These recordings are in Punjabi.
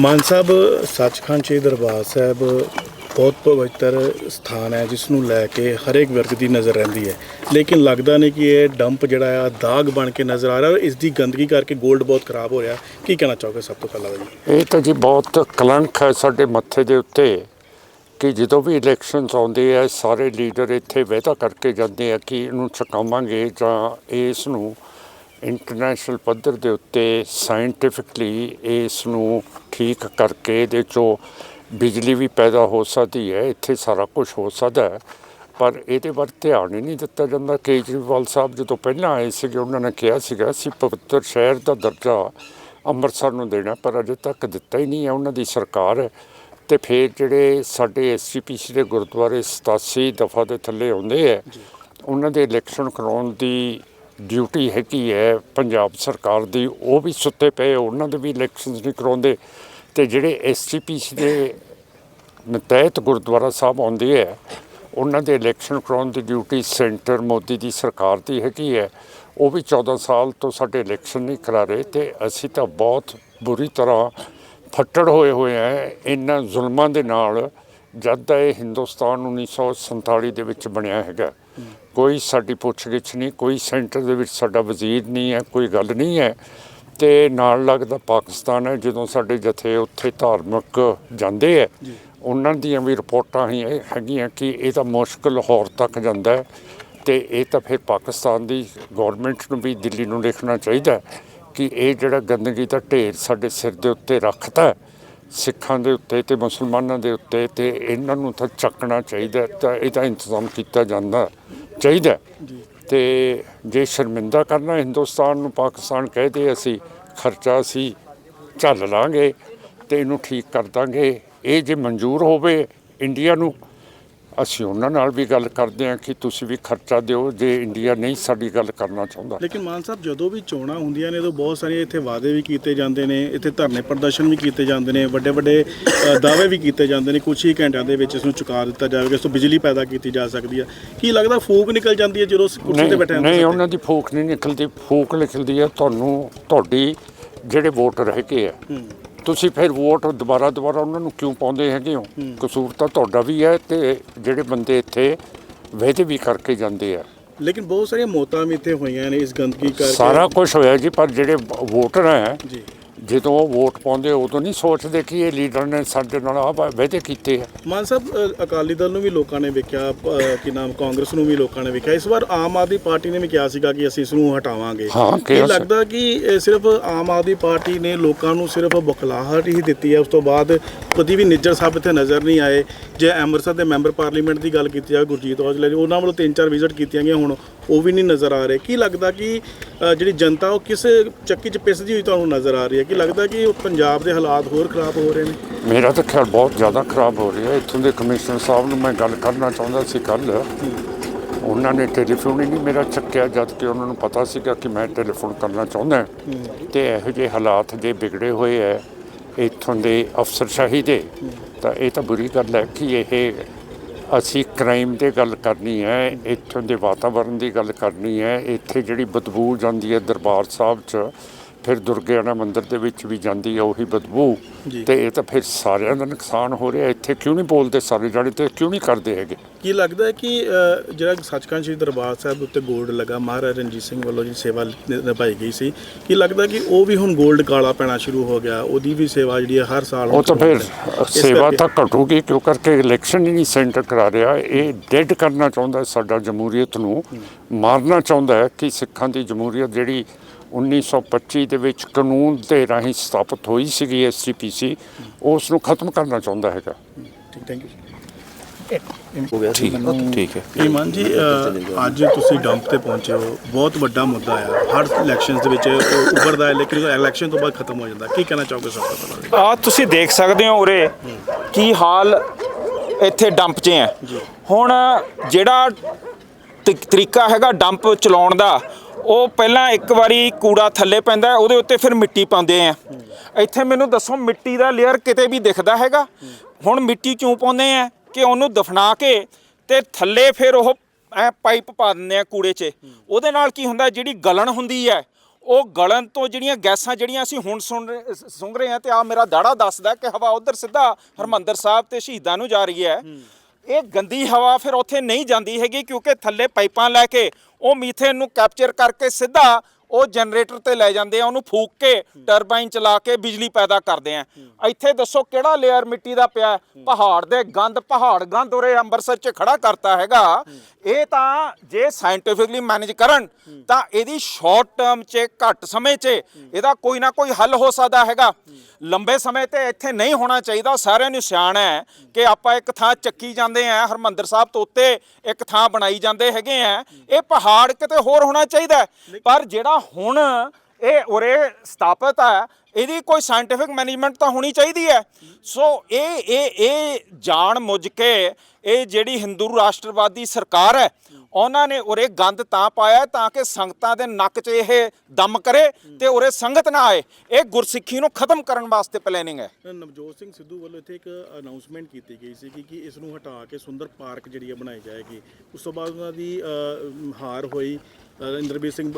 ਮਾਨ ਸਾਹਿਬ, ਸੱਚਖੰਡ ਸ੍ਰੀ ਦਰਬਾਰ ਸਾਹਿਬ ਬਹੁਤ ਪਵਿੱਤਰ ਸਥਾਨ ਹੈ, ਜਿਸ ਨੂੰ ਲੈ ਕੇ ਹਰੇਕ ਵਰਗ ਦੀ ਨਜ਼ਰ ਰਹਿੰਦੀ ਹੈ। ਲੇਕਿਨ ਲੱਗਦਾ ਨਹੀਂ ਕਿ ਇਹ ਡੰਪ ਜਿਹੜਾ ਆ, ਦਾਗ ਬਣ ਕੇ ਨਜ਼ਰ ਆ ਰਿਹਾ ਔਰ ਇਸ ਦੀ ਗੰਦਗੀ ਕਰਕੇ 골ਡ ਬਹੁਤ ਖਰਾਬ ਹੋ ਰਿਹਾ। ਕੀ ਕਹਿਣਾ ਚਾਹੋਗੇ ਸਭ ਤੋਂ ਪਹਿਲਾਂ ਜੀ? ਇਹ ਤਾਂ ਜੀ ਬਹੁਤ ਕਲੰਕ ਹੈ ਸਾਡੇ ਮੱਥੇ ਦੇ ਉੱਤੇ ਕਿ ਜਦੋਂ ਵੀ ਇਲੈਕਸ਼ਨਸ ਆਉਂਦੇ ਆ, ਸਾਰੇ ਲੀਡਰ ਇੱਥੇ ਵਾਅਦਾ ਕਰਕੇ ਜਾਂਦੇ ਆ ਕਿ ਇਹਨੂੰ ਛਕਾਵਾਂਗੇ ਜਾਂ ਇਸ ਨੂੰ ਇੰਟਰਨੈਸ਼ਨਲ ਪੱਧਰ ਦੇ ਉੱਤੇ ਸਾਇੰਟੀਫਿਕਲੀ ਇਸ ਨੂੰ ਠੀਕ ਕਰਕੇ ਇਹਦੇ ਚੋਂ ਬਿਜਲੀ ਵੀ ਪੈਦਾ ਹੋ ਸਕਦੀ ਹੈ, ਇੱਥੇ ਸਾਰਾ ਕੁਝ ਹੋ ਸਕਦਾ ਹੈ। ਪਰ ਇਹਦੇ ਵੱਲ ਧਿਆਨ ਹੀ ਨਹੀਂ ਦਿੱਤਾ ਜਾਂਦਾ। ਕੇਜਰੀਵਾਲ ਸਾਹਿਬ ਜਦੋਂ ਪਹਿਲਾਂ ਆਏ ਸੀਗੇ, ਉਹਨਾਂ ਨੇ ਕਿਹਾ ਸੀਗਾ, ਅਸੀਂ ਪਵਿੱਤਰ ਸ਼ਹਿਰ ਦਾ ਦਰਜਾ ਅੰਮ੍ਰਿਤਸਰ ਨੂੰ ਦੇਣਾ ਪਰ ਅਜੇ ਤੱਕ ਦਿੱਤਾ ਹੀ ਨਹੀਂ ਹੈ। ਉਹਨਾਂ ਦੀ ਸਰਕਾਰ ਹੈ ਤੇ ਫਿਰ ਜਿਹੜੇ ਸਾਡੇ ਐਸਜੀਪੀਸੀ ਦੇ ਗੁਰਦੁਆਰੇ 87 ਦਫਾ ਦੇ ਥੱਲੇ ਆਉਂਦੇ ਹੈ, ਉਹਨਾਂ ਦੇ ਇਲੈਕਸ਼ਨ ਕਰਾਉਣ ਦੀ ਡਿਊਟੀ ਹੈਗੀ ਹੈ ਪੰਜਾਬ ਸਰਕਾਰ ਦੀ, ਉਹ ਵੀ ਸੁੱਤੇ ਪਏ, ਉਹਨਾਂ ਦੇ ਵੀ ਇਲੈਕਸ਼ਨਸ ਨਹੀਂ ਕਰਾਉਂਦੇ। ਤੇ ਜਿਹੜੇ ਐਸਜੀਪੀਸੀ ਦੇ ਨਤਹਿਤ ਗੁਰਦੁਆਰਾ ਸਾਹਿਬ ਆਉਂਦੇ ਹੈ, ਉਹਨਾਂ ਦੇ ਇਲੈਕਸ਼ਨ ਕਰਾਉਣ ਦੀ ਡਿਊਟੀ ਸੈਂਟਰ ਮੋਦੀ ਦੀ ਸਰਕਾਰ ਦੀ ਹੈਗੀ ਹੈ। ਉਹ ਵੀ 14 ਸਾਲ ਤੋਂ ਸਾਡੇ ਇਲੈਕਸ਼ਨ ਨਹੀਂ ਕਰਾ ਰਹੇ ਤੇ ਅਸੀਂ ਤਾਂ ਬਹੁਤ ਬੁਰੀ ਤਰ੍ਹਾਂ ਫੱਟੜ ਹੋਏ ਹੋਏ ਆ ਇਹਨਾਂ ਜ਼ੁਲਮਾਂ ਦੇ ਨਾਲ, ਜਦ ਦਾ ਇਹ ਹਿੰਦੁਸਤਾਨ 1947 ਦੇ ਵਿੱਚ ਬਣਿਆ ਹੈਗਾ। ਕੋਈ ਸਾਡੀ ਪੁੱਛਗਿੱਛ ਨਹੀਂ ਕੋਈ ਸੈਂਟਰ ਦੇ ਵਿੱਚ ਸਾਡਾ ਵਜ਼ੀਰ ਨਹੀਂ ਹੈ ਕੋਈ ਗੱਲ ਨਹੀਂ ਹੈ। ਤੇ ਨਾਲ ਲੱਗਦਾ ਪਾਕਿਸਤਾਨ ਹੈ ਜਦੋਂ ਸਾਡੇ ਜਥੇ ਉੱਥੇ ਧਾਰਮਿਕ ਜਾਂਦੇ ਹੈ ਉਹਨਾਂ ਦੀਆਂ ਵੀ ਰਿਪੋਰਟਾਂ ਹੀ ਹੈਗੀਆਂ ਕਿ ਇਹ ਤਾਂ ਮੁਸ਼ਕਲ ਲਾਹੌਰ ਤੱਕ ਜਾਂਦਾ ਤੇ ਇਹ ਤਾਂ ਫਿਰ ਪਾਕਿਸਤਾਨ ਦੀ ਗਵਰਨਮੈਂਟ ਨੂੰ ਵੀ ਦਿੱਲੀ ਨੂੰ ਲਿਖਣਾ ਚਾਹੀਦਾ ਕਿ ਇਹ ਜਿਹੜਾ ਗੰਦਗੀ ਦਾ ਢੇਰ ਸਾਡੇ ਸਿਰ ਦੇ ਉੱਤੇ ਰੱਖਤਾ ਹੈ, ਸਿੱਖਾਂ ਦੇ ਉੱਤੇ ਤੇ ਮੁਸਲਮਾਨਾਂ ਦੇ ਉੱਤੇ ਤੇ ਇਹਨਾਂ ਨੂੰ ਤਾਂ ਚੱਕਣਾ ਚਾਹੀਦਾ ਤਾਂ ਇਹਦਾ ਇੰਤਜ਼ਾਮ ਕੀਤਾ ਜਾਂਦਾ ਚਾਹੀਦਾ ਹੈ। ਤੇ ਜੇ ਸ਼ਰਮਿੰਦਾ ਕਰਨਾ ਹਿੰਦੁਸਤਾਨ ਨੂੰ ਪਾਕਿਸਤਾਨ ਕਹਦੇ ਅਸੀਂ ਖਰਚਾ ਅਸੀਂ ਝੱਲ ਲਾਂਗੇ ਤੇ ਇਹਨੂੰ ਠੀਕ ਕਰ ਦਾਂਗੇ ਇਹ ਜੇ ਮਨਜ਼ੂਰ ਹੋਵੇ, ਇੰਡੀਆ ਨੂੰ ਅਸੀਂ ਉਹਨਾਂ ਨਾਲ ਵੀ ਗੱਲ ਕਰਦੇ ਹਾਂ ਕਿ ਤੁਸੀਂ ਵੀ ਖਰਚਾ ਦਿਓ ਜੇ ਇੰਡੀਆ ਨਹੀਂ ਸਾਡੀ ਗੱਲ ਕਰਨਾ ਚਾਹੁੰਦਾ। ਲੇਕਿਨ ਮਾਨ ਸਾਹਿਬ ਜਦੋਂ ਵੀ ਚੋਣਾਂ ਹੁੰਦੀਆਂ ਨੇ ਉਦੋਂ ਬਹੁਤ ਸਾਰੀਆਂ ਇੱਥੇ ਵਾਅਦੇ ਵੀ ਕੀਤੇ ਜਾਂਦੇ ਨੇ ਇੱਥੇ ਧਰਨੇ ਪ੍ਰਦਰਸ਼ਨ ਵੀ ਕੀਤੇ ਜਾਂਦੇ ਨੇ ਵੱਡੇ ਵੱਡੇ ਦਾਅਵੇ ਵੀ ਕੀਤੇ ਜਾਂਦੇ ਨੇ ਕੁਝ ਹੀ ਘੰਟਿਆਂ ਦੇ ਵਿੱਚ ਇਸ ਨੂੰ ਚੁਕਾ ਦਿੱਤਾ ਜਾਵੇਗਾ ਇਸ ਤੋਂ ਬਿਜਲੀ ਪੈਦਾ ਕੀਤੀ ਜਾ ਸਕਦੀ ਹੈ। ਕੀ ਲੱਗਦਾ ਫੂਕ ਨਿਕਲ ਜਾਂਦੀ ਹੈ ਜਦੋਂ ਕੁਰਸੀ ਤੇ ਬੈਠੇ ਨਹੀਂ ਉਹਨਾਂ ਦੀ ਫੂਕ ਨਹੀਂ ਨਿਕਲਦੀ ਫੂਕ ਨਿਕਲਦੀ ਹੈ ਤੁਹਾਨੂੰ ਤੁਹਾਡੀ ਜਿਹੜੇ ਵੋਟਰ ਹੈਗੇ ਆ ਤੁਸੀਂ ਫਿਰ ਵੋਟ ਦੁਬਾਰਾ ਦੁਬਾਰਾ ਉਹਨਾਂ ਨੂੰ ਕਿਉਂ ਪਾਉਂਦੇ ਹੈਗੇ ਹੋ? ਕਸੂਰ ਤਾਂ ਤੁਹਾਡਾ ਵੀ ਹੈ ਤੇ ਜਿਹੜੇ ਬੰਦੇ ਇੱਥੇ ਵਾਅਦੇ ਵੀ ਕਰਕੇ ਜਾਂਦੇ ਆ। ਲੇਕਿਨ ਬਹੁਤ ਸਾਰੀਆਂ ਮੌਤਾਂ ਵੀ ਇੱਥੇ ਹੋਈਆਂ ਨੇ ਇਸ ਗੰਦਗੀ ਕਰਕੇ। ਸਾਰਾ ਕੁਝ ਹੋਇਆ ਜੀ ਪਰ ਜਿਹੜੇ ਵੋਟਰ ਹੈ ਜੀ। ਜਦੋਂ ਉਹ ਵੋਟ ਪਾਉਂਦੇ ਉਦੋਂ ਨਹੀਂ ਸੋਚਦੇ ਕਿ ਇਹ ਲੀਡਰ ਨੇ ਸਾਡੇ ਨਾਲ ਆਹ ਵਾਅਦੇ ਕੀਤੇ ਆ। ਮਾਨ ਸਾਹਿਬ ਅ, ਅਕਾਲੀ ਦਲ ਨੂੰ ਵੀ ਲੋਕਾਂ ਨੇ ਵੇਖਿਆ ਅ, ਕੀ ਨਾਮ ਕਾਂਗਰਸ ਨੂੰ ਵੀ ਲੋਕਾਂ ਨੇ ਵੇਖਿਆ। ਇਸ ਵਾਰ ਆਮ ਆਦਮੀ ਪਾਰਟੀ ਨੇ ਵੀ ਕਿਹਾ ਸੀਗਾ ਕਿ ਅਸੀਂ ਇਸ ਨੂੰ ਹਟਾਵਾਂਗੇ। ਹਾਂ, ਕੀ ਕਿਹਾ ਸੀ। ਲੱਗਦਾ ਕਿ ਇਹ ਸਿਰਫ ਆਮ ਆਦਮੀ ਪਾਰਟੀ ਨੇ ਲੋਕਾਂ ਨੂੰ ਸਿਰਫ ਬੁਖਲਾਹਟ ਹੀ ਦਿੱਤੀ ਹੈ। ਉਸ ਤੋਂ ਬਾਅਦ ਕਦੀ ਵੀ ਨਿੱਜਰ ਸਾਹਿਬ ਇੱਥੇ ਨਜ਼ਰ ਨਹੀਂ ਆਏ। ਜੇ ਅੰਮ੍ਰਿਤਸਰ ਦੇ ਮੈਂਬਰ ਪਾਰਲੀਮੈਂਟ ਦੀ ਗੱਲ ਕੀਤੀ ਜਾਵੇ ਗੁਰਜੀਤ ਔਜਲਾ ਜੀ ਉਹਨਾਂ ਵੱਲੋਂ ਤਿੰਨ ਚਾਰ ਵਿਜ਼ਿਟ ਕੀਤੀਆਂ ਗਈਆਂ। ਹੁਣ ਉਹ ਵੀ ਨਹੀਂ ਨਜ਼ਰ ਆ ਰਹੇ। ਕੀ ਲੱਗਦਾ ਕਿ ਅ, ਜਿਹੜੀ ਜਨਤਾ ਉਹ ਕਿਸ ਚੱਕੀ 'ਚ ਪਿਸਦੀ ਹੋਈ ਤੁਹਾਨੂੰ ਨਜ਼ਰ ਆ ਰਹੀ ਹੈ? ਕੀ ਲੱਗਦਾ ਕਿ ਉਹ ਪੰਜਾਬ ਦੇ ਹਾਲਾਤ ਹੋਰ ਖਰਾਬ ਹੋ ਰਹੇ ਨੇ? ਮੇਰਾ ਤਾਂ ਖਿਆਲ ਬਹੁਤ ਜ਼ਿਆਦਾ ਖਰਾਬ ਹੋ ਰਿਹਾ। ਇੱਥੋਂ ਦੇ ਕਮਿਸ਼ਨਰ ਸਾਹਿਬ ਨੂੰ ਮੈਂ ਗੱਲ ਕਰਨਾ ਚਾਹੁੰਦਾ ਸੀ ਕੱਲ ਉਹਨਾਂ ਨੇ ਟੈਲੀਫੋਨ ਹੀ ਨਹੀਂ ਮੇਰਾ ਚੱਕਿਆ ਜਦ ਕਿ ਉਹਨਾਂ ਨੂੰ ਪਤਾ ਸੀਗਾ ਕਿ ਮੈਂ ਟੈਲੀਫੋਨ ਕਰਨਾ ਚਾਹੁੰਦਾ। ਤੇ ਇਹੋ ਜਿਹੇ ਹਾਲਾਤ ਜੇ ਵਿਗੜੇ ਹੋਏ ਐ ਇੱਥੋਂ ਦੇ ਅਫਸਰਸ਼ਾਹੀ ਦੇ। ਤਾਂ ਇਹ ਤਾਂ ਬੁਰੀ ਗੱਲ ਹੈ ਕਿ ਇਹ ਅਸੀਂ ਕ੍ਰਾਈਮ ਤੇ ਗੱਲ ਕਰਨੀ ਹੈ, ਇੱਥੋਂ ਦੇ ਵਾਤਾਵਰਣ ਦੀ ਗੱਲ ਕਰਨੀ ਹੈ, ਇੱਥੇ ਜਿਹੜੀ ਬਦਬੂ ਜਾਂਦੀ ਹੈ ਦਰਬਾਰ ਸਾਹਿਬ 'ਚ ਫਿਰ ਦੁਰਗਿਆਣਾ ਮੰਦਿਰ ਦੇ ਵਿੱਚ ਵੀ ਜਾਂਦੀ ਹੈ ਉਹੀ ਬਦਬੂ। ਤੇ ਇਹ ਤਾਂ ਫਿਰ ਸਾਰਿਆਂ ਦਾ ਨੁਕਸਾਨ ਹੋ ਰਿਹਾ। ਇੱਥੇ ਕਿਉਂ ਨਹੀਂ ਬੋਲਦੇ ਸਾਰੇ ਜਾਣੇ ਤੇ ਕਿਉਂ ਨਹੀਂ ਕਰਦੇ ਹੈਗੇ? ਕੀ ਲੱਗਦਾ ਹੈ ਕਿ ਅ, ਜਿਹੜਾ ਸੱਚਖੰਡ ਸ੍ਰੀ ਦਰਬਾਰ ਸਾਹਿਬ ਉੱਤੇ 골ਡ ਲੱਗਾ ਮਹਾਰਾਜਾ ਰਣਜੀਤ ਸਿੰਘ ਵੱਲੋਂ ਜੀ ਸੇਵਾ ਨਿ- ਨਿਭਾਈ ਗਈ ਸੀ ਕੀ ਲੱਗਦਾ ਕਿ ਉਹ ਵੀ ਹੁਣ 골ਡ ਕਾਲਾ ਪੈਣਾ ਸ਼ੁਰੂ ਹੋ ਗਿਆ? ਉਹਦੀ ਵੀ ਸੇਵਾ ਜਿਹੜੀ ਹੈ ਹਰ ਸਾਲ ਉਹ ਤਾਂ ਫਿਰ ਸੇਵਾ ਕਰਕੇ- ਤਾਂ ਘਟੂਗੀ ਕਿਉਂ ਕਰਕੇ ਇਲੈਕਸ਼ਨ ਹੀ ਨਹੀਂ ਸੈਂਟਰ ਕਰਾ ਰਿਹਾ। ਇਹ ਡੈਡ ਕਰਨਾ ਚਾਹੁੰਦਾ ਹੈ ਸਾਡਾ ਜਮਹੂਰੀਅਤ ਨੂੰ। ਮਾਰਨਾ ਚਾਹੁੰਦਾ ਹੈ ਕਿ ਸਿੱਖਾਂ ਦੀ ਜਮਹੂਰੀਅਤ ਜਿਹੜੀ 1925 ਦੇ ਵਿੱਚ ਕਾਨੂੰਨ ਦੇ ਰਾਹੀਂ ਸਥਾਪਿਤ ਹੋਈ ਸੀਗੀ ਐਸਜੀਪੀਸੀ ਉਸ ਨੂੰ ਖਤਮ ਕਰਨਾ ਚਾਹੁੰਦਾ ਹੈਗਾ। ਠੀਕ ਥੈਂਕ ਯੂ ਠੀਕ ਠੀਕ ਹੈ ਇਮਾਨ ਜੀ ਅੱਜ ਤੁਸੀਂ ਡੰਪ ਤੇ ਪਹੁੰਚੇ ਹੋ। ਬਹੁਤ ਵੱਡਾ ਮੁੱਦਾ ਆ। ਹਰ ਇਲੈਕਸ਼ਨਸ ਦੇ ਵਿੱਚ ਉੱਭਰਦਾ ਹੈ ਲੇਕਿਨ ਇਲੈਕਸ਼ਨ ਤੋਂ ਬਾਅਦ ਖਤਮ ਹੋ ਜਾਂਦਾ। ਕੀ ਕਹਿਣਾ ਚਾਹੋਗੇ ਸਭ ਤੋਂ ਪਹਿਲਾਂ ਆ ਤੁਸੀਂ ਦੇਖ ਸਕਦੇ ਹੋ ਉਰੇ ਕੀ ਹਾਲ ਇੱਥੇ ਡੰਪ 'ਚ ਹੈ। ਹੁਣ ਜਿਹੜਾ ਤਰੀਕਾ ਹੈਗਾ ਡੰਪ ਚਲਾਉਣ ਦਾ ਉਹ ਪਹਿਲਾਂ ਇੱਕ ਵਾਰੀ ਕੂੜਾ ਥੱਲੇ ਪੈਂਦਾ ਉਹਦੇ ਉੱਤੇ ਫਿਰ ਮਿੱਟੀ ਪਾਉਂਦੇ ਆ। ਇੱਥੇ ਮੈਨੂੰ ਦੱਸੋ ਮਿੱਟੀ ਦਾ ਲੇਅਰ ਕਿਤੇ ਵੀ ਦਿਖਦਾ ਹੈਗਾ? ਹੁਣ ਮਿੱਟੀ ਕਿਉਂ ਪਾਉਂਦੇ ਆ? ਕਿ ਉਹਨੂੰ ਦਫਨਾ ਕੇ ਤੇ ਥੱਲੇ ਫਿਰ ਉਹ ਐ ਪਾਈਪ ਪਾ ਦਿੰਦੇ ਆ ਕੂੜੇ 'ਚ। ਉਹਦੇ ਨਾਲ ਕੀ ਹੁੰਦਾ, ਜਿਹੜੀ ਗਲਣ ਹੁੰਦੀ ਹੈ, ਉਹ ਗਲਣ ਤੋਂ ਜਿਹੜੀਆਂ ਗੈਸਾਂ ਜਿਹੜੀਆਂ ਅਸੀਂ ਹੁਣ ਸੁਣ ਰਹੇ- ਸ- ਸੁੰਘ ਰਹੇ ਹਾਂ ਤੇ ਆ ਮੇਰਾ ਦਾੜਾ ਦੱਸਦਾ ਕਿ ਹਵਾ ਉਧਰ ਸਿੱਧਾ ਹਰਮੰਦਰ ਸਾਹਿਬ ਤੇ ਸ਼ਹੀਦਾਂ ਨੂੰ ਜਾ ਰਹੀ ਹੈ। ਇਹ ਗੰਦੀ ਹਵਾ ਫਿਰ ਉੱਥੇ ਨਹੀਂ ਜਾਂਦੀ ਹੈਗੀ ਕਿਉਂਕਿ ਥੱਲੇ ਪਾਈਪਾਂ ਲੈ ਕੇ ਉਹ ਮੀਥੇਨ ਨੂੰ ਕੈਪਚਰ ਕਰਕੇ ਸਿੱਧਾ ਉਹ ਜਨਰੇਟਰ ਤੇ ਲੈ ਜਾਂਦੇ ਆ, ਉਹਨੂੰ ਫੂਕ ਕੇ ਟਰਬਾਈਨ ਚਲਾ ਕੇ ਬਿਜਲੀ ਪੈਦਾ ਕਰਦੇ ਆ। ਇੱਥੇ ਦੱਸੋ ਕਿਹੜਾ ਲੇਅਰ ਮਿੱਟੀ ਦਾ ਪਿਆ ਪਹਾੜ ਦੇ ਗੰਦ, ਪਹਾੜ ਗੰਦ ਉਰੇ ਅੰਮ੍ਰਿਤਸਰ 'ਚ ਖੜਾ ਕਰਤਾ ਹੈਗਾ। ਇਹ ਤਾਂ ਜੇ ਸਾਇੰਟੀਫਿਕਲੀ ਮੈਨੇਜ ਕਰਨ, ਤਾਂ ਇਹਦੀ ਸ਼ਾਰਟ ਟਰਮ 'ਚ, ਘੱਟ ਸਮੇਂ 'ਚ ਇਹਦਾ ਕੋਈ ਨਾ ਕੋਈ ਹੱਲ ਹੋ ਸਕਦਾ ਹੈਗਾ। ਲੰਬੇ ਸਮੇਂ ਤੇ ਇੱਥੇ ਨਹੀਂ ਹੋਣਾ ਚਾਹੀਦਾ। ਸਾਰਿਆਂ ਨੂੰ ਸਿਆਣਾ ਹੈ ਕਿ ਆਪਾਂ ਇੱਕ ਥਾਂ ਚੱਕੀ ਜਾਂਦੇ ਆ, ਹਰਮੰਦਰ ਸਾਹਿਬ ਤੋਂ ਉੱਤੇ ਇੱਕ ਥਾਂ ਬਣਾਈ ਜਾਂਦੇ ਹੈਗੇ ਆ। ਇਹ ਪਹਾੜ ਕਿਤੇ ਹੋਰ ਹੋਣਾ ਚਾਹੀਦਾ ਪਰ ਜਿਹੜਾ ਹੁਣ ਇਹ ਉਰੇ ਸਥਾਪਿਤ ਹੈ, ਇਹਦੀ ਕੋਈ ਸਾਇੰਟੀਫਿਕ ਮੈਨੇਜਮੈਂਟ ਤਾਂ ਹੋਣੀ ਚਾਹੀਦੀ ਹੈ। ਸੋ ਇਹ ਇਹ ਇਹ ਜਾਣ ਮੁੱਝ ਕੇ ਇਹ ਜਿਹੜੀ ਹਿੰਦੂ ਰਾਸ਼ਟਰਵਾਦੀ ਸਰਕਾਰ ਹੈ ਉਹਨਾਂ ਨੇ ਉਰੇ ਗੰਦ ਤਾਂ ਪਾਇਆ ਤਾਂ ਕਿ ਸੰਗਤਾਂ ਦੇ ਨੱਕ 'ਚ ਇਹ ਦਮ ਕਰੇ ਤੇ ਉਰੇ ਸੰਗਤ ਨਾ ਆਏ। ਇਹ ਗੁਰਸਿੱਖੀ ਨੂੰ ਖਤਮ ਕਰਨ ਵਾਸਤੇ ਪਲੈਨਿੰਗ ਹੈ। ਨਵਜੋਤ ਸਿੰਘ ਸਿੱਧੂ ਵੱਲੋਂ ਇੱਥੇ ਇੱਕ ਅਨਾਉਂਸਮੈਂਟ ਕੀਤੀ ਗਈ ਸੀ ਕਿ ਇਸ ਨੂੰ ਹਟਾ ਕੇ ਸੁੰਦਰ ਪਾਰਕ ਜਿਹੜੀ ਹੈ ਬਣਾਈ ਜਾਏਗੀ। ਉਸ ਤੋਂ ਬਾਅਦ ਉਹਨਾਂ ਦੀ ਹਾਰ ਹੋਈ। ਇੰਦਰਬੀਰ ਸਿੰਘ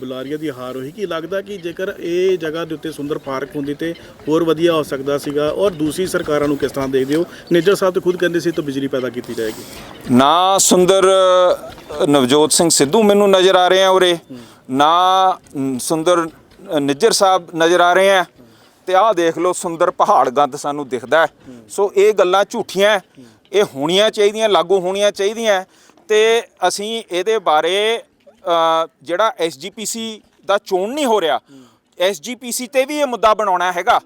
ਬੁਲਾਰੀਆ ਦੀ ਹਾਰ ਹੋਈ। ਕਿ ਲੱਗਦਾ ਕਿ ਜੇਕਰ ਇਹ ਜਗ੍ਹਾ ਦੇ ਉੱਤੇ ਸੁੰਦਰ ਪਾਰਕ ਹੁੰਦੀ ਤੇ ਹੋਰ ਵਧੀਆ ਹੋ ਸਕਦਾ ਸੀਗਾ ਔਰ ਦੂਸਰੀ ਸਰਕਾਰਾਂ ਨੂੰ ਕਿਸ ਤਰ੍ਹਾਂ ਦੇਖਦੇ ਹੋ? ਨਿੱਜਰ ਸਾਹਿਬ ਤੇ ਖੁਦ ਕਹਿੰਦੇ ਸੀ ਤਾਂ ਬਿਜਲੀ ਪੈਦਾ ਕੀਤੀ ਜਾਏਗੀ। ਨਾ ਸੁੰਦਰ ਨਵਜੋਤ ਸਿੰਘ ਸਿੱਧੂ ਮੈਨੂੰ ਨਜ਼ਰ ਆ ਰਹੇ ਆ ਉਰੇ। ਨਾ ਸੁੰਦਰ ਨਿੱਜਰ ਸਾਹਿਬ ਨਜ਼ਰ ਆ ਰਹੇ ਆ। ਤੇ ਆਹ ਦੇਖ ਲਓ ਸੁੰਦਰ ਪਹਾੜ ਗੰਦ ਸਾਨੂੰ ਦਿਖਦਾ ਸੋ ਇਹ ਗੱਲਾਂ ਝੂਠੀਆਂ ਇਹ ਹੋਣੀਆਂ ਚਾਹੀਦੀਆਂ ਲਾਗੂ ਹੋਣੀਆਂ ਚਾਹੀਦੀਆਂ। ਤੇ ਅਸੀਂ ਇਹਦੇ ਬਾਰੇ ਅ, ਜਿਹੜਾ ਐਸਜੀਪੀਸੀ ਦਾ ਚੋਣ ਨਹੀਂ ਹੋ ਰਿਹਾ ਐਸਜੀਪੀਸੀ ਤੇ ਵੀ ਇਹ ਮੁੱਦਾ ਬਣਾਉਣਾ ਹੈਗਾ।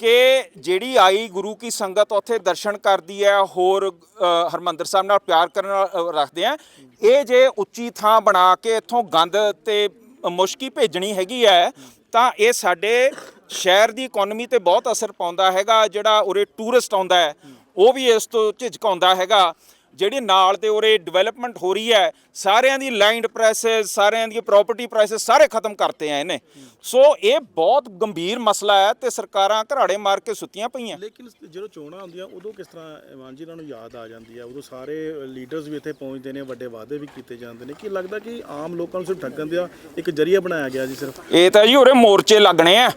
ਕਿ ਜਿਹੜੀ ਆਈ ਗੁਰੂ ਕੀ ਸੰਗਤ ਉੱਥੇ ਦਰਸ਼ਨ ਕਰਦੀ ਹੈ ਹੋਰ ਅ, ਹਰਮੰਦਰ ਸਾਹਿਬ ਨਾਲ ਪਿਆਰ ਕਰਨ ਰੱਖਦੇ ਆ। ਇਹ ਜੇ ਉੱਚੀ ਥਾਂ ਬਣਾ ਕੇ ਇੱਥੋਂ ਗੰਦ ਤੇ ਮੁਸ਼ਕੀ ਭੇਜਣੀ ਹੈਗੀ ਹੈ ਤਾਂ ਇਹ ਸਾਡੇ ਸ਼ਹਿਰ ਦੀ ਇਕਨੋਮੀ ਤੇ ਬਹੁਤ ਅਸਰ ਪਾਉਂਦਾ ਹੈਗਾ ਜਿਹੜਾ ਉਰੇ ਟੂਰਿਸਟ ਆਉਂਦਾ ਹੈ ਉਹ ਵੀ ਇਸ ਤੋਂ ਝਿਜਕਾਉਂਦਾ ਹੈਗਾ। ਜਿਹੜੀ ਨਾਲ ਤੇ ਉਰੇ ਡਿਵੈਲਪਮੈਂਟ ਹੋ ਰਹੀ ਹੈ ਸਾਰਿਆਂ ਦੀ ਲੈਂਡ ਪ੍ਰਾਈਸਸ ਸਾਰਿਆਂ ਦੀ ਪ੍ਰਾਪਰਟੀ ਪ੍ਰਾਈਸਸ ਸਾਰੇ ਖਤਮ ਕਰਤੇ ਆ ਇਹਨੇ। ਸੋ ਇਹ ਬਹੁਤ ਗੰਭੀਰ ਮਸਲਾ ਹੈ ਤੇ ਸਰਕਾਰਾਂ ਘਰਾੜੇ ਮਾਰ ਕੇ ਸੁੱਤੀਆਂ ਪਈਆਂ। ਲੇਕਿਨ ਜਦੋਂ ਚੋਣਾਂ ਹੁੰਦੀਆਂ ਉਦੋਂ ਕਿਸ ਤਰ੍ਹਾਂ ਇਮਾਨ ਜੀ ਇਹਨਾਂ ਨੂੰ ਯਾਦ ਆ ਜਾਂਦੀ ਹੈ? ਉਦੋਂ ਸਾਰੇ ਲੀਡਰਸ ਵੀ ਇੱਥੇ ਪਹੁੰਚਦੇ ਨੇ ਵੱਡੇ ਵਾਅਦੇ ਵੀ ਕੀਤੇ ਜਾਂਦੇ ਨੇ। ਕੀ ਲੱਗਦਾ ਕਿ ਆਮ ਲੋਕਾਂ ਨੂੰ ਸਿਰਫ ਠੱਗਣ ਦਾ ਇੱਕ ਜਰੀਆ ਬਣਾਇਆ ਗਿਆ ਜੀ ਸਿਰਫ? ਇਹ ਤਾਂ ਜੀ ਉਰੇ ਮੋਰਚੇ ਲੱਗਣੇ ਆ।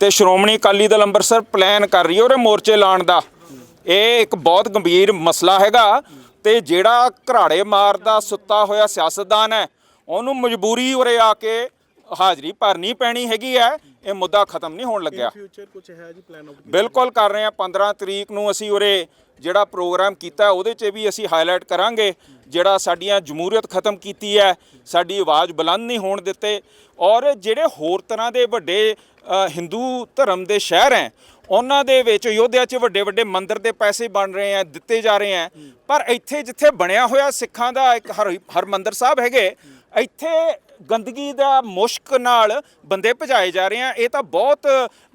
ਤੇ ਸ਼੍ਰੋਮਣੀ ਅਕਾਲੀ ਦਲ ਅੰਮ੍ਰਿਤਸਰ ਪਲਾਨ ਕਰ ਰਹੀ ਹੈ ਉਰੇ ਮੋਰਚੇ ਲਾਉਣ ਦਾ। ਇਹ ਇੱਕ ਬਹੁਤ ਗੰਭੀਰ ਮਸਲਾ ਹੈਗਾ। ਤੇ ਜਿਹੜਾ ਘਰਾੜੇ ਮਾਰਦਾ ਸੁੱਤਾ ਹੋਇਆ ਸਿਆਸਤਦਾਨ ਹੈ ਉਹਨੂੰ ਮਜਬੂਰੀ ਉਰੇ ਆ ਕੇ ਹਾਜ਼ਰੀ ਭਰਨੀ ਪੈਣੀ ਹੈਗੀ ਹੈ ਇਹ ਮੁੱਦਾ ਖਤਮ ਨਹੀਂ ਹੋਣ ਲੱਗਿਆ। ਫਿਊਚਰ ਕੁਝ ਹੈ ਜੀ ਪਲਾਨ ਆਊਟ ਬਿਲਕੁਲ ਕਰ ਰਹੇ ਹਾਂ 15 ਤਰੀਕ ਨੂੰ ਅਸੀਂ ਉਰੇ ਜਿਹੜਾ ਪ੍ਰੋਗਰਾਮ ਕੀਤਾ ਉਹਦੇ 'ਚ ਵੀ ਅਸੀਂ ਹਾਈਲਾਈਟ ਕਰਾਂਗੇ ਜਿਹੜਾ ਸਾਡੀਆਂ ਜਮਹੂਰੀਅਤ ਖਤਮ ਕੀਤੀ ਹੈ ਸਾਡੀ ਆਵਾਜ਼ ਬੁਲੰਦ ਨਹੀਂ ਹੋਣ ਦਿੱਤੇ। ਔਰ ਜਿਹੜੇ ਹੋਰ ਤਰ੍ਹਾਂ ਦੇ ਵੱਡੇ ਹਿੰਦੂ ਧਰਮ ਦੇ ਸ਼ਹਿਰ ਹੈ ਉਹਨਾਂ ਦੇ ਵਿੱਚ ਯੋਧਿਆ 'ਚ ਵੱਡੇ ਵੱਡੇ ਮੰਦਿਰ ਦੇ ਪੈਸੇ ਬਣ ਰਹੇ ਆ ਦਿੱਤੇ ਜਾ ਰਹੇ ਆ। ਪਰ ਇੱਥੇ ਜਿੱਥੇ ਬਣਿਆ ਹੋਇਆ ਸਿੱਖਾਂ ਦਾ ਇੱਕ ਹਰ ਹਰਮੰਦਰ ਸਾਹਿਬ ਹੈਗੇ ਇੱਥੇ ਗੰਦਗੀ ਦਾ ਮੁਸ਼ਕ ਨਾਲ ਬੰਦੇ ਭਜਾਏ ਜਾ ਰਹੇ ਆ। ਇਹ ਤਾਂ ਬਹੁਤ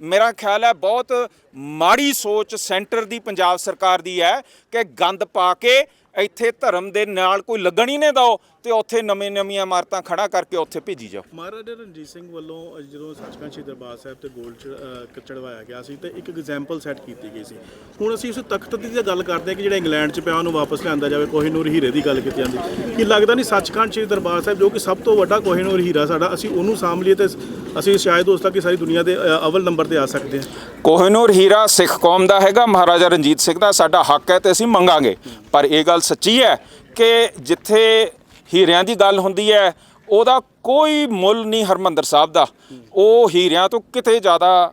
ਮੇਰਾ ਖਿਆਲ ਹੈ ਬਹੁਤ ਮਾੜੀ ਸੋਚ ਸੈਂਟਰ ਦੀ ਪੰਜਾਬ ਸਰਕਾਰ ਦੀ ਹੈ ਕਿ ਗੰਦ ਪਾ ਕੇ ਇੱਥੇ ਧਰਮ ਦੇ ਨਾਲ ਕੋਈ ਲੱਗਣ ਹੀ ਨਾ ਦਿਓ। ਤੇ ਉੱਥੇ ਨਵੇਂ ਨਵੀਆਂ ਇਮਾਰਤਾਂ ਖੜਾ ਕਰਕੇ ਉੱਥੇ ਭੇਜੀ ਜਾਓ। ਮਹਾਰਾਜਾ ਰਣਜੀਤ ਸਿੰਘ ਵੱਲੋਂ ਜਦੋਂ ਸੱਚਖੰਡ ਸ਼੍ਰੀ ਦਰਬਾਰ ਸਾਹਿਬ ਤੇ ਗੋਲਡ ਚੜਵਾਇਆ ਗਿਆ ਸੀ ਤੇ ਇੱਕ ਐਗਜ਼ਾਮਪਲ ਸੈੱਟ ਕੀਤੀ ਗਈ ਸੀ। ਹੁਣ ਅਸੀਂ ਉਸ ਤਖਤ ਦੀ ਤਾਂ ਗੱਲ ਕਰਦੇ ਹਾਂ ਕਿ ਜਿਹੜਾ ਇੰਗਲੈਂਡ 'ਚ ਪਿਆ ਉਹਨੂੰ ਵਾਪਸ ਲਿਆਂਦਾ ਜਾਵੇ ਕੋਹੀਨੂਰ ਹੀਰੇ ਦੀ ਗੱਲ ਕੀਤੀ ਜਾਂਦੀ। ਕੀ ਲੱਗਦਾ ਨਹੀਂ ਸੱਚਖੰਡ ਸ਼੍ਰੀ ਦਰਬਾਰ ਸਾਹਿਬ ਜੋ ਕਿ ਸਭ ਤੋਂ ਵੱਡਾ ਕੋਹੀਨੂਰ ਹੀਰਾ ਸਾਡਾ ਅਸੀਂ ਉਹਨੂੰ ਸਾਂਭ ਲਈਏ ਤੇ ਅਸੀਂ ਸ਼ਾਇਦ ਉਸ ਤੱਕ ਸਾਰੀ ਦੁਨੀਆ ਦੇ ਅਵਲ ਨੰਬਰ ਤੇ ਆ ਸਕਦੇ ਹਾਂ। ਕੋਹਿਨੂਰ ਹੀਰਾ ਸਿੱਖ ਕੌਮ ਦਾ ਹੈਗਾ ਮਹਾਰਾਜਾ ਰਣਜੀਤ ਸਿੰਘ ਦਾ ਸਾਡਾ ਹੱਕ ਹੈ ਤੇ ਅਸੀਂ ਮੰਗਾਂਗੇ। ਪਰ ਇਹ ਗੱਲ ਸੱਚੀ ਹੈ ਕਿ ਜਿੱਥੇ ਹੀਰਿਆਂ ਦੀ ਗੱਲ ਹੁੰਦੀ ਹੈ ਉਹਦਾ ਕੋਈ ਮੁੱਲ ਨਹੀਂ ਹਰਮੰਦਰ ਸਾਹਿਬ ਦਾ। ਉਹ ਹੀਰਿਆਂ ਤੋਂ ਕਿਤੇ ਜ਼ਿਆਦਾ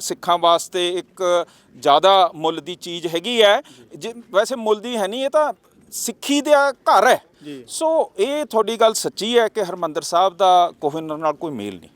ਸਿੱਖਾਂ ਵਾਸਤੇ ਇੱਕ ਜ਼ਿਆਦਾ ਮੁੱਲ ਦੀ ਚੀਜ਼ ਹੈਗੀ ਹੈ। ਜੇ- ਵੈਸੇ ਮੁੱਲ ਦੀ ਹੈ ਨਹੀਂ ਇਹ ਤਾਂ ਸਿੱਖੀ ਦਾ ਘਰ ਹੈ। ਸੋ ਇਹ ਤੁਹਾਡੀ ਗੱਲ ਸੱਚੀ ਹੈ ਕਿ ਹਰਮੰਦਰ ਸਾਹਿਬ ਦਾ ਕੋਹਿਨੂਰ ਨਾਲ ਕੋਈ ਮੇਲ ਨਹੀਂ।